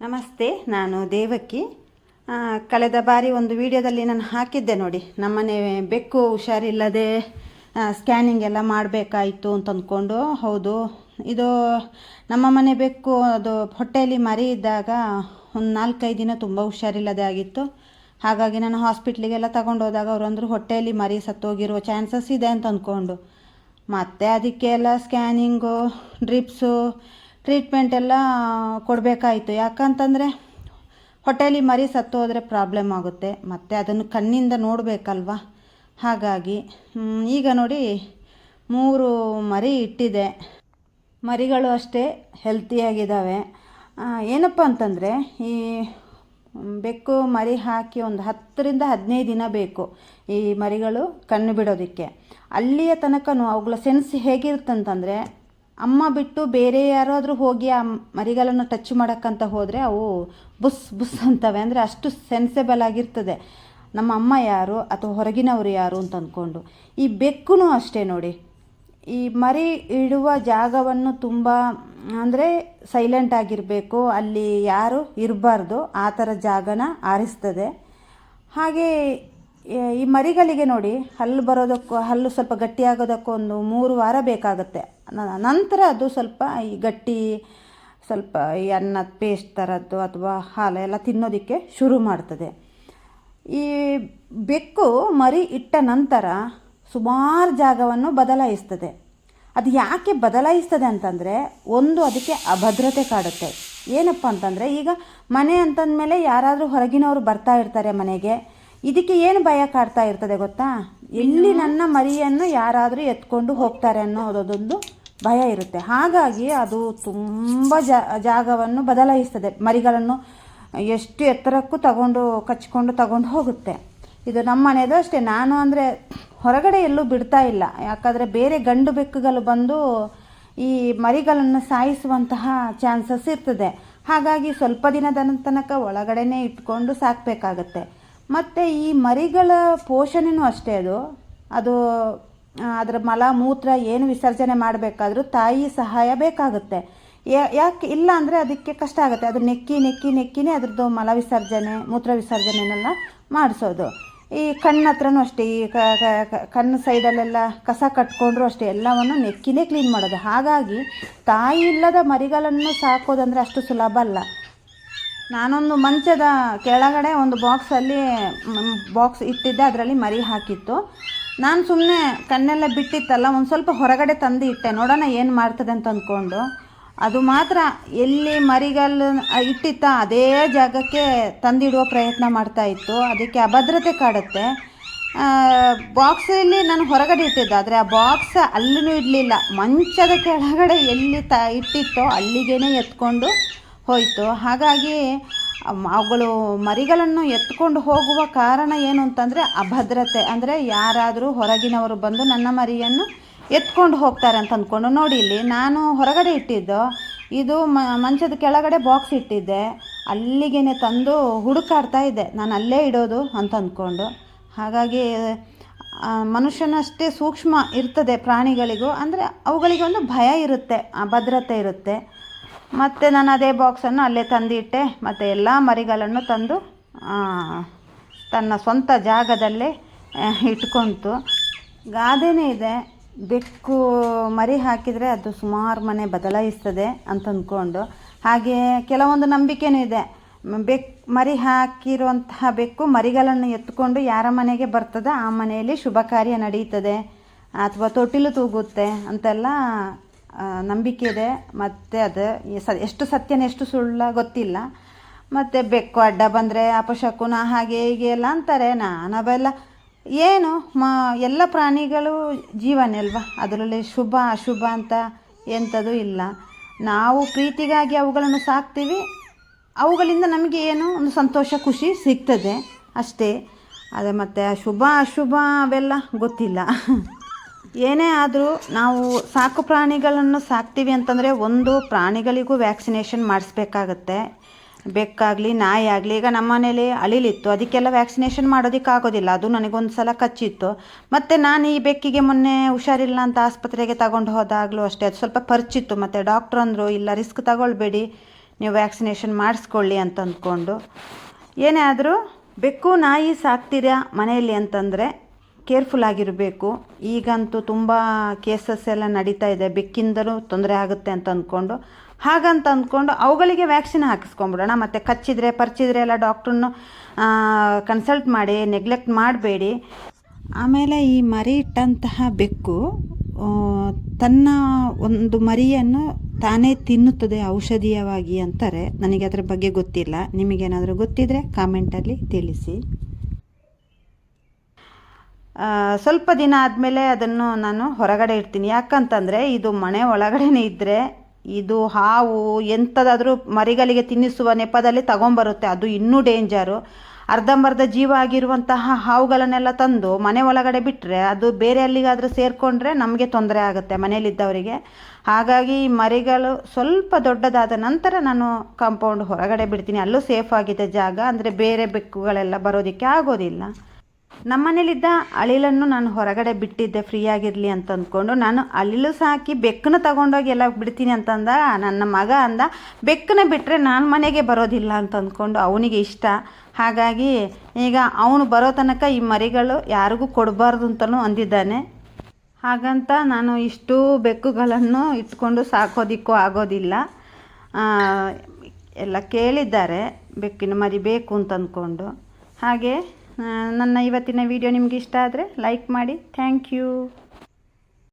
ನಮಸ್ತೆ, ನಾನು ದೇವಕಿ. ಕಳೆದ ಬಾರಿ ಒಂದು ವಿಡಿಯೋದಲ್ಲಿ ನಾನು ಹಾಕಿದ್ದೆ ನೋಡಿ. ನಮ್ಮನೆ ಬೆಕ್ಕು ಹುಷಾರಿಲ್ಲದೆ ಸ್ಕ್ಯಾನಿಂಗ್ ಎಲ್ಲ ಮಾಡಬೇಕಾಯಿತು ಅಂತ ಅಂದ್ಕೊಂಡು. ಹೌದು, ಇದು ನಮ್ಮ ಮನೆ ಬೆಕ್ಕು, ಅದು ಹೊಟ್ಟೆಯಲ್ಲಿ ಮರಿ ಇದ್ದಾಗ ಒಂದು ನಾಲ್ಕೈದು ದಿನ ತುಂಬ ಹುಷಾರಿಲ್ಲದೆ ಆಗಿತ್ತು. ಹಾಗಾಗಿ ನಾನು ಹಾಸ್ಪಿಟ್ಲಿಗೆಲ್ಲ ತಗೊಂಡು ಹೋದಾಗ ಅವರು ಅಂದರು, ಹೊಟ್ಟೆಯಲ್ಲಿ ಮರಿ ಸತ್ತೋಗಿರುವ ಚಾನ್ಸಸ್ ಇದೆ ಅಂತ ಅಂದ್ಕೊಂಡು. ಮತ್ತೆ ಅದಕ್ಕೆಲ್ಲ ಸ್ಕ್ಯಾನಿಂಗು ಡ್ರಿಪ್ಸು ಟ್ರೀಟ್ಮೆಂಟ್ ಎಲ್ಲ ಕೊಡಬೇಕಾಯಿತು. ಯಾಕಂತಂದರೆ ಹೊಟ್ಟೆಲಿ ಮರಿ ಸತ್ತೋದ್ರೆ ಪ್ರಾಬ್ಲಮ್ ಆಗುತ್ತೆ. ಮತ್ತು ಅದನ್ನು ಕಣ್ಣಿಂದ ನೋಡಬೇಕಲ್ವ? ಹಾಗಾಗಿ ಈಗ ನೋಡಿ ಮೂರು ಮರಿ ಇಟ್ಟಿದೆ. ಮರಿಗಳು ಅಷ್ಟೇ ಹೆಲ್ತಿಯಾಗಿದ್ದಾವೆ ಏನಪ್ಪ ಅಂತಂದರೆ ಈ ಬೆಕ್ಕು ಮರಿ ಹಾಕಿ ಒಂದು ಹತ್ತರಿಂದ ಹದಿನೈದು ದಿನ ಬೇಕು ಈ ಮರಿಗಳು ಕಣ್ಣು ಬಿಡೋದಕ್ಕೆ. ಅಲ್ಲಿಯ ತನಕನೂ ಅವುಗಳ ಸೆನ್ಸ್ ಹೇಗಿರುತ್ತಂತಂದರೆ ಅಮ್ಮ ಬಿಟ್ಟು ಬೇರೆ ಯಾರಾದರೂ ಹೋಗಿ ಆ ಮರಿಗಳನ್ನು ಟಚ್ ಮಾಡೋಕ್ಕಂತ ಹೋದರೆ ಅವು ಬುಸ್ ಬುಸ್ ಅಂತವೆ. ಅಂದರೆ ಅಷ್ಟು ಸೆನ್ಸೆಬಲ್ ಆಗಿರ್ತದೆ. ನಮ್ಮ ಅಮ್ಮ ಯಾರು ಅಥವಾ ಹೊರಗಿನವರು ಯಾರು ಅಂತ ಅಂದ್ಕೊಂಡು ಈ ಬೆಕ್ಕೂ ಅಷ್ಟೇ ನೋಡಿ. ಈ ಮರಿ ಇಡುವ ಜಾಗವನ್ನು ತುಂಬ, ಅಂದರೆ ಸೈಲೆಂಟ್ ಆಗಿರಬೇಕು. ಅಲ್ಲಿ ಯಾರು ಇರಬಾರ್ದು. ಆ ಥರ ಜಾಗನ ಆರಿಸ್ತದೆ. ಹಾಗೆ ಈ ಮರಿಗಳಿಗೆ ನೋಡಿ, ಹಲ್ಲು ಬರೋದಕ್ಕೂ, ಹಲ್ಲು ಸ್ವಲ್ಪ ಗಟ್ಟಿಯಾಗೋದಕ್ಕೂ ಒಂದು ಮೂರು ವಾರ ಬೇಕಾಗುತ್ತೆ. ನಂತರ ಅದು ಸ್ವಲ್ಪ ಈ ಗಟ್ಟಿ, ಸ್ವಲ್ಪ ಈ ಅನ್ನದ ಪೇಸ್ಟ್ ಥರದ್ದು ಅಥವಾ ಹಾಲು ಎಲ್ಲ ತಿನ್ನೋದಕ್ಕೆ ಶುರು ಮಾಡ್ತದೆ. ಈ ಬೆಕ್ಕು ಮರಿ ಇಟ್ಟ ನಂತರ ಸುಮಾರು ಜಾಗವನ್ನು ಬದಲಾಯಿಸ್ತದೆ. ಅದು ಯಾಕೆ ಬದಲಾಯಿಸ್ತದೆ ಅಂತಂದರೆ, ಒಂದು ಅದಕ್ಕೆ ಅಭದ್ರತೆ ಕಾಡುತ್ತೆ. ಏನಪ್ಪ ಅಂತಂದರೆ, ಈಗ ಮನೆ ಅಂತಂದಮೇಲೆ ಯಾರಾದರೂ ಹೊರಗಿನವರು ಬರ್ತಾ ಇರ್ತಾರೆ ಮನೆಗೆ ಇದಕ್ಕೆ ಏನು ಭಯ ಕಾಡ್ತಾ ಇರ್ತದೆ ಗೊತ್ತಾ? ಎಲ್ಲಿ ನನ್ನ ಮರಿಯನ್ನು ಯಾರಾದರೂ ಎತ್ಕೊಂಡು ಹೋಗ್ತಾರೆ ಅನ್ನೋದೊಂದು ಭಯ ಇರುತ್ತೆ. ಹಾಗಾಗಿ ಅದು ತುಂಬ ಜಾ ಜಾಗವನ್ನು ಬದಲಾಯಿಸ್ತದೆ. ಮರಿಗಳನ್ನು ಎಷ್ಟು ಎತ್ತರಕ್ಕೂ ತಗೊಂಡು ಕಚ್ಕೊಂಡು ತಗೊಂಡು ಹೋಗುತ್ತೆ. ಇದು ನಮ್ಮ ಮನೆಯದು ಅಷ್ಟೇ. ನಾನು ಅಂದರೆ ಹೊರಗಡೆ ಎಲ್ಲೂ ಬಿಡ್ತಾ ಇಲ್ಲ. ಯಾಕಂದರೆ ಬೇರೆ ಗಂಡು ಬೆಕ್ಕುಗಳು ಬಂದು ಈ ಮರಿಗಳನ್ನು ಸಾಯಿಸುವಂತಹ ಚಾನ್ಸಸ್ ಇರ್ತದೆ. ಹಾಗಾಗಿ ಸ್ವಲ್ಪ ದಿನದ ತನಕ ಒಳಗಡೆನೇ ಇಟ್ಕೊಂಡು ಸಾಕಬೇಕಾಗತ್ತೆ. ಮತ್ತು ಈ ಮರಿಗಳ ಪೋಷಣೆನೂ ಅಷ್ಟೇ ಅದು. ಅದು ಅದರ ಮಲ, ಮೂತ್ರ ಏನು ವಿಸರ್ಜನೆ ಮಾಡಬೇಕಾದ್ರೂ ತಾಯಿ ಸಹಾಯ ಬೇಕಾಗುತ್ತೆ. ಯಾಕೆ ಇಲ್ಲ ಅಂದರೆ ಅದಕ್ಕೆ ಕಷ್ಟ ಆಗುತ್ತೆ. ಅದು ನೆಕ್ಕಿ ನೆಕ್ಕಿ, ನೆಕ್ಕಿನೇ ಅದರದ್ದು ಮಲ ವಿಸರ್ಜನೆ, ಮೂತ್ರ ವಿಸರ್ಜನೆನೆಲ್ಲ ಮಾಡಿಸೋದು. ಈ ಕಣ್ಣು ಹತ್ರನೂ ಅಷ್ಟೇ, ಈ ಕಣ್ಣು ಸೈಡಲ್ಲೆಲ್ಲ ಕಸ ಕಟ್ಕೊಂಡ್ರು ಅಷ್ಟೇ ಎಲ್ಲವನ್ನು ನೆಕ್ಕಿನೇ ಕ್ಲೀನ್ ಮಾಡೋದು. ಹಾಗಾಗಿ ತಾಯಿ ಇಲ್ಲದ ಮರಿಗಳನ್ನು ಸಾಕೋದಂದರೆ ಅಷ್ಟು ಸುಲಭ ಅಲ್ಲ. ನಾನೊಂದು ಮಂಚದ ಕೆಳಗಡೆ ಒಂದು ಬಾಕ್ಸಲ್ಲಿ ಬಾಕ್ಸ್ ಇಟ್ಟಿದ್ದೆ, ಅದರಲ್ಲಿ ಮರಿ ಹಾಕಿತ್ತು. ನಾನು ಸುಮ್ಮನೆ ಕಣ್ಣೆಲ್ಲ ಬಿಟ್ಟಿತ್ತಲ್ಲ, ಒಂದು ಸ್ವಲ್ಪ ಹೊರಗಡೆ ತಂದು ಇಟ್ಟೆ. ನೋಡೋಣ ಏನು ಮಾಡ್ತದೆ ಅಂತ ಅಂದ್ಕೊಂಡು ಅದು ಮಾತ್ರ ಎಲ್ಲಿ ಮರಿಗಲ್ಲ ಇಟ್ಟಿತ್ತ ಅದೇ ಜಾಗಕ್ಕೆ ತಂದಿಡುವ ಪ್ರಯತ್ನ ಮಾಡ್ತಾ ಇತ್ತು. ಅದಕ್ಕೆ ಅಭದ್ರತೆ ಕಾಡುತ್ತೆ. ಬಾಕ್ಸಲ್ಲಿ ನಾನು ಹೊರಗಡೆ ಇಟ್ಟಿದ್ದೆ, ಆದರೆ ಆ ಬಾಕ್ಸ್ ಅಲ್ಲಿನೂ ಇಡಲಿಲ್ಲ. ಮಂಚದ ಕೆಳಗಡೆ ಎಲ್ಲಿ ತ, ಇಟ್ಟಿತ್ತೋ ಅಲ್ಲಿಗೇ ಎತ್ಕೊಂಡು ಹೋಯಿತು. ಹಾಗಾಗಿ ಅವುಗಳು ಮರಿಗಳನ್ನು ಎತ್ಕೊಂಡು ಹೋಗುವ ಕಾರಣ ಏನು ಅಂತಂದರೆ, ಅಭದ್ರತೆ. ಅಂದರೆ ಯಾರಾದರೂ ಹೊರಗಿನವರು ಬಂದು ನನ್ನ ಮರಿಯನ್ನು ಎತ್ಕೊಂಡು ಹೋಗ್ತಾರೆ ಅಂತ ಅಂದ್ಕೊಂಡು ನೋಡಿ ಇಲ್ಲಿ, ನಾನು ಹೊರಗಡೆ ಇಟ್ಟಿದ್ದು, ಇದು ಮಂಚದ ಕೆಳಗಡೆ ಬಾಕ್ಸ್ ಇಟ್ಟಿದ್ದೆ. ಅಲ್ಲಿಗೇನೆ ತಂದು ಹುಡುಕಾಡ್ತಾ ಇದ್ದೆ. ನಾನು ಅಲ್ಲೇ ಇಡೋದು ಅಂತ ಅಂದ್ಕೊಂಡು ಹಾಗಾಗಿ ಮನುಷ್ಯನಷ್ಟೇ ಸೂಕ್ಷ್ಮ ಇರ್ತದೆ ಪ್ರಾಣಿಗಳಿಗೂ. ಅಂದರೆ ಅವುಗಳಿಗೆ ಒಂದು ಭಯ ಇರುತ್ತೆ, ಅಭದ್ರತೆ ಇರುತ್ತೆ. ಮತ್ತು ನಾನು ಅದೇ ಬಾಕ್ಸನ್ನು ಅಲ್ಲೇ ತಂದಿಟ್ಟೆ. ಮತ್ತು ಎಲ್ಲ ಮರಿಗಳನ್ನು ತಂದು ತನ್ನ ಸ್ವಂತ ಜಾಗದಲ್ಲೇ ಇಟ್ಕೊಳ್ತು ಇಟ್ಕೊಂತು. ಗಾದೆನೇ ಇದೆ. ಬೆಕ್ಕು ಮರಿ ಹಾಕಿದರೆ ಅದು ಸುಮಾರು ಮನೆ ಬದಲಾಯಿಸ್ತದೆ ಅಂತ ಅಂದ್ಕೊಂಡು ಹಾಗೆ ಕೆಲವೊಂದು ನಂಬಿಕೆನೂ ಇದೆ. ಬೆಕ್, ಮರಿ ಹಾಕಿರುವಂತಹ ಬೆಕ್ಕು ಮರಿಗಳನ್ನು ಎತ್ಕೊಂಡು ಯಾರ ಮನೆಗೆ ಬರ್ತದೆ ಆ ಮನೆಯಲ್ಲಿ ಶುಭ ಕಾರ್ಯ ನಡೀತದೆ. ಅಥವಾ ತೊಟ್ಟಿಲು ತೂಗುತ್ತೆ ಅಂತೆಲ್ಲ ನಂಬಿಕೆ ಇದೆ, ಮತ್ತು ಅದು ಸ- ಎಷ್ಟು ಸತ್ಯನ ಎಷ್ಟು ಸುಳ್ಳ ಗೊತ್ತಿಲ್ಲ. ಮತ್ತು ಬೆಕ್ಕು ಅಡ್ಡ ಬಂದರೆ ಅಪಶಕುನ ಹಾಗೆ ಹೀಗೆ ಎಲ್ಲ ಅಂತಾರೆ, ನಾನು ಅವೆಲ್ಲ ಏನು, ಮ, ಎಲ್ಲ ಪ್ರಾಣಿಗಳು ಜೀವನೇ ಅಲ್ವಾ? ಅದರಲ್ಲಿ ಶುಭ, ಅಶುಭ ಅಂತ ಎಂಥದ್ದು ಇಲ್ಲ. ನಾವು ಪ್ರೀತಿಗಾಗಿ ಅವುಗಳನ್ನು ಸಾಕ್ತೀವಿ, ಅವುಗಳಿಂದ ನಮಗೆ ಏನು, ಒಂದು ಸಂತೋಷ, ಖುಷಿ ಸಿಗ್ತದೆ ಅಷ್ಟೇ. ಅದೇ ಮತ್ತು ಶುಭ, ಅಶುಭ ಅವೆಲ್ಲ ಗೊತ್ತಿಲ್ಲ. ಏನೇ ಆದರೂ ನಾವು ಸಾಕು ಪ್ರಾಣಿಗಳನ್ನು ಸಾಕ್ತೀವಿ ಅಂತಂದರೆ ಒಂದು ಪ್ರಾಣಿಗಳಿಗೂ ವ್ಯಾಕ್ಸಿನೇಷನ್ ಮಾಡಿಸ್ಬೇಕಾಗತ್ತೆ. ಬೆಕ್ಕಾಗಲಿ ನಾಯಿ ಆಗಲಿ ಈಗ ನಮ್ಮ ಮನೇಲಿ ಅಳಿಲಿತ್ತು, ಅದಕ್ಕೆಲ್ಲ ವ್ಯಾಕ್ಸಿನೇಷನ್ ಮಾಡೋದಕ್ಕಾಗೋದಿಲ್ಲ. ಅದು ನನಗೊಂದು ಸಲ ಕಚ್ಚಿತ್ತು. ಮತ್ತು ನಾನು ಈ ಬೆಕ್ಕಿಗೆ ಮೊನ್ನೆ ಹುಷಾರಿಲ್ಲ ಅಂತ ಆಸ್ಪತ್ರೆಗೆ ತಗೊಂಡು ಹೋದಾಗಲೂ ಅಷ್ಟೇ. ಅದು ಸ್ವಲ್ಪ ಪರಿಚಿತ್ತು. ಮತ್ತು ಡಾಕ್ಟ್ರ್ ಅಂದರು, ಇಲ್ಲ, ರಿಸ್ಕ್ ತಗೊಳ್ಬೇಡಿ, ನೀವು ವ್ಯಾಕ್ಸಿನೇಷನ್ ಮಾಡಿಸ್ಕೊಳ್ಳಿ ಅಂತ ಅಂದ್ಕೊಂಡು. ಏನೇ ಆದರೂ ಬೆಕ್ಕು, ನಾಯಿ ಸಾಕ್ತೀರಾ ಮನೆಯಲ್ಲಿ ಅಂತಂದರೆ ಕೇರ್ಫುಲ್ ಆಗಿರಬೇಕು. ಈಗಂತೂ ತುಂಬ ಕೇಸಸ್ ಎಲ್ಲ ನಡೀತಾ ಇದೆ. ಬೆಕ್ಕಿಂದಲೂ ತೊಂದರೆ ಆಗುತ್ತೆ ಅಂತ ಅಂದ್ಕೊಂಡು ಹಾಗಂತ ಅಂದ್ಕೊಂಡು ಅವುಗಳಿಗೆ ವ್ಯಾಕ್ಸಿನ್ ಹಾಕಿಸ್ಕೊಂಬಿಡೋಣ ಮತ್ತು ಕಚ್ಚಿದ್ರೆ, ಪರ್ಚಿದ್ರೆ ಎಲ್ಲ ಡಾಕ್ಟ್ರನ್ನ ಕನ್ಸಲ್ಟ್ ಮಾಡಿ ನೆಗ್ಲೆಕ್ಟ್ ಮಾಡಬೇಡಿ. ಆಮೇಲೆ ಈ ಮರಿ ಇಟ್ಟಂತಹ ಬೆಕ್ಕು ತನ್ನ ಒಂದು ಮರಿಯನ್ನು ತಾನೇ ತಿನ್ನುತ್ತದೆ ಔಷಧೀಯವಾಗಿ ಅಂತಾರೆ. ನನಗೆ ಅದರ ಬಗ್ಗೆ ಗೊತ್ತಿಲ್ಲ. ನಿಮಗೇನಾದರೂ ಗೊತ್ತಿದ್ದರೆ ಕಾಮೆಂಟಲ್ಲಿ ತಿಳಿಸಿ. ಸ್ವಲ್ಪ ದಿನ ಆದಮೇಲೆ ಅದನ್ನು ನಾನು ಹೊರಗಡೆ ಇಡ್ತೀನಿ. ಯಾಕಂತಂದರೆ ಇದು ಮನೆ ಒಳಗಡೆನೇ ಇದ್ದರೆ ಇದು ಹಾವು ಎಂಥದಾದರೂ ಮರಿಗಳಿಗೆ ತಿನ್ನಿಸುವ ನೆಪದಲ್ಲಿ ತಗೊಂಬರುತ್ತೆ. ಅದು ಇನ್ನೂ ಡೇಂಜರು. ಅರ್ಧಂಬರ್ಧ ಜೀವ ಆಗಿರುವಂತಹ ಹಾವುಗಳನ್ನೆಲ್ಲ ತಂದು ಮನೆ ಒಳಗಡೆ ಬಿಟ್ಟರೆ ಅದು ಬೇರೆ ಅಲ್ಲಿಗಾದರೂ ಸೇರಿಕೊಂಡ್ರೆ ನಮಗೆ ತೊಂದರೆ ಆಗುತ್ತೆ ಮನೆಯಲ್ಲಿದ್ದವರಿಗೆ. ಹಾಗಾಗಿ ಮರಿಗಳು ಸ್ವಲ್ಪ ದೊಡ್ಡದಾದ ನಂತರ ನಾನು ಕಾಂಪೌಂಡ್ ಹೊರಗಡೆ ಬಿಡ್ತೀನಿ. ಅಲ್ಲೂ ಸೇಫ್ ಆಗಿದೆ ಜಾಗ. ಅಂದರೆ ಬೇರೆ ಬೆಕ್ಕುಗಳೆಲ್ಲ ಬರೋದಕ್ಕೆ ಆಗೋದಿಲ್ಲ. ನಮ್ಮನೇಲಿದ್ದ ಅಳಿಲನ್ನು ನಾನು ಹೊರಗಡೆ ಬಿಟ್ಟಿದ್ದೆ ಫ್ರೀ ಆಗಿರಲಿ ಅಂತ ಅಂದ್ಕೊಂಡು. ನಾನು ಅಳಿಲು ಸಾಕಿ ಬೆಕ್ಕನ್ನು ತಗೊಂಡೋಗಿ ಎಲ್ಲ ಬಿಡ್ತೀನಿ ಅಂತಂದ, ನನ್ನ ಮಗ ಅಂದ, ಬೆಕ್ಕನ್ನ ಬಿಟ್ಟರೆ ನಾನು ಮನೆಗೆ ಬರೋದಿಲ್ಲ ಅಂತ ಅಂದ್ಕೊಂಡು ಅವನಿಗೆ ಇಷ್ಟ. ಹಾಗಾಗಿ ಈಗ ಅವನು ಬರೋ ತನಕ ಈ ಮರಿಗಳು ಯಾರಿಗೂ ಕೊಡಬಾರ್ದು ಅಂತಲೂ ಅಂದಿದ್ದಾನೆ. ಹಾಗಂತ ನಾನು ಇಷ್ಟು ಬೆಕ್ಕುಗಳನ್ನು ಇಟ್ಕೊಂಡು ಸಾಕೋದಿಕ್ಕೂ ಆಗೋದಿಲ್ಲ. ಎಲ್ಲ ಕೇಳಿದ್ದಾರೆ, ಬೆಕ್ಕಿನ ಮರಿ ಬೇಕು ಅಂತ ಅಂದ್ಕೊಂಡು. ಹಾಗೆ ನನ್ನ ಇವತ್ತಿನ ವಿಡಿಯೋ ನಿಮಗೆ ಇಷ್ಟ ಆದರೆ ಲೈಕ್ ಮಾಡಿ. Thank you